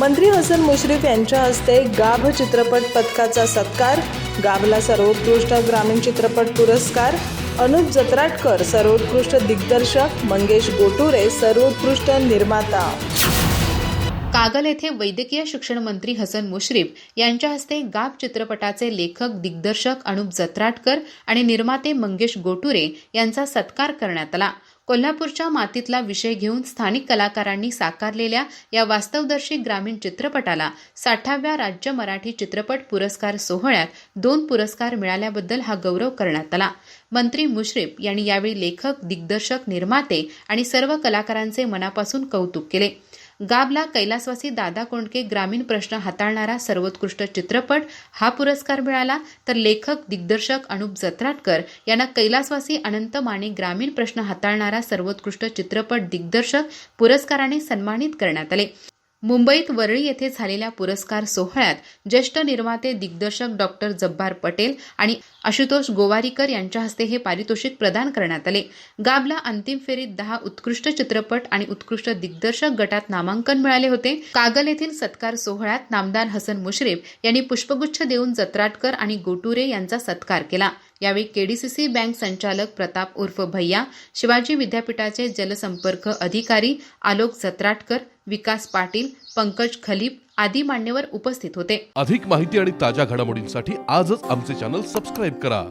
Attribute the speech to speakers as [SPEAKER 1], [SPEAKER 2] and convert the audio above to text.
[SPEAKER 1] मंत्री हसन मुश्रीफ यांच्या हस्ते गाभ चित्रपट पथकाचा सत्कार गाभला सर्वोत्कृष्ट ग्रामीण चित्रपट पुरस्कार अनुप जत्राटकर सर्वोत्कृष्ट दिग्दर्शक मंगेश गोटुरे सर्वोत्कृष्ट निर्माता.
[SPEAKER 2] कागल येथे वैद्यकीय शिक्षण मंत्री हसन मुश्रीफ यांच्या हस्ते गाब चित्रपटाचे लेखक दिग्दर्शक अनुप जत्राटकर आणि निर्माते मंगेश गोटुरे यांचा सत्कार करण्यात आला. कोल्हापूरच्या मातीतला विषय घेऊन स्थानिक कलाकारांनी साकारलेल्या या वास्तवदर्शी ग्रामीण चित्रपटाला साठाव्या राज्य मराठी चित्रपट पुरस्कार सोहळ्यात दोन पुरस्कार मिळाल्याबद्दल हा गौरव करण्यात आला. मंत्री मुश्रीफ यांनी यावेळी लेखक दिग्दर्शक निर्माते आणि सर्व कलाकारांचे मनापासून कौतुक केले. गाबला कैलासवासी दादा कोंडके ग्रामीण प्रश्न हाताळणारा सर्वोत्कृष्ट चित्रपट हा पुरस्कार मिळाला तर लेखक दिग्दर्शक अनुप जत्राटकर यांना कैलासवासी अनंत माने ग्रामीण प्रश्न हाताळणारा सर्वोत्कृष्ट चित्रपट दिग्दर्शक पुरस्काराने सन्मानित करण्यात आले. मुंबईत वरळी येथे झालेल्या पुरस्कार सोहळ्यात ज्येष्ठ निर्माते दिग्दर्शक डॉक्टर जब्बार पटेल आणि आशुतोष गोवारीकर यांच्या हस्ते हे पारितोषिक प्रदान करण्यात आले. गाबला अंतिम फेरीत दहा उत्कृष्ट चित्रपट आणि उत्कृष्ट दिग्दर्शक गटात नामांकन मिळाले होते. कागल येथील सत्कार सोहळ्यात नामदार हसन मुश्रीफ यांनी पुष्पगुच्छ देऊन जत्राटकर आणि गोटुरे यांचा सत्कार केला. यावेळी केडीसीसी बँक संचालक प्रताप उर्फ भैया शिवाजी विद्यापीठाचे जलसंपर्क अधिकारी आलोक जत्राटकर विकास पाटील पंकज खलीप आदी मान्यवर उपस्थित होते.
[SPEAKER 3] अधिक माहिती आणि ताज्या घडामोडींसाठी आजच आमचे चॅनल सबस्क्राईब करा.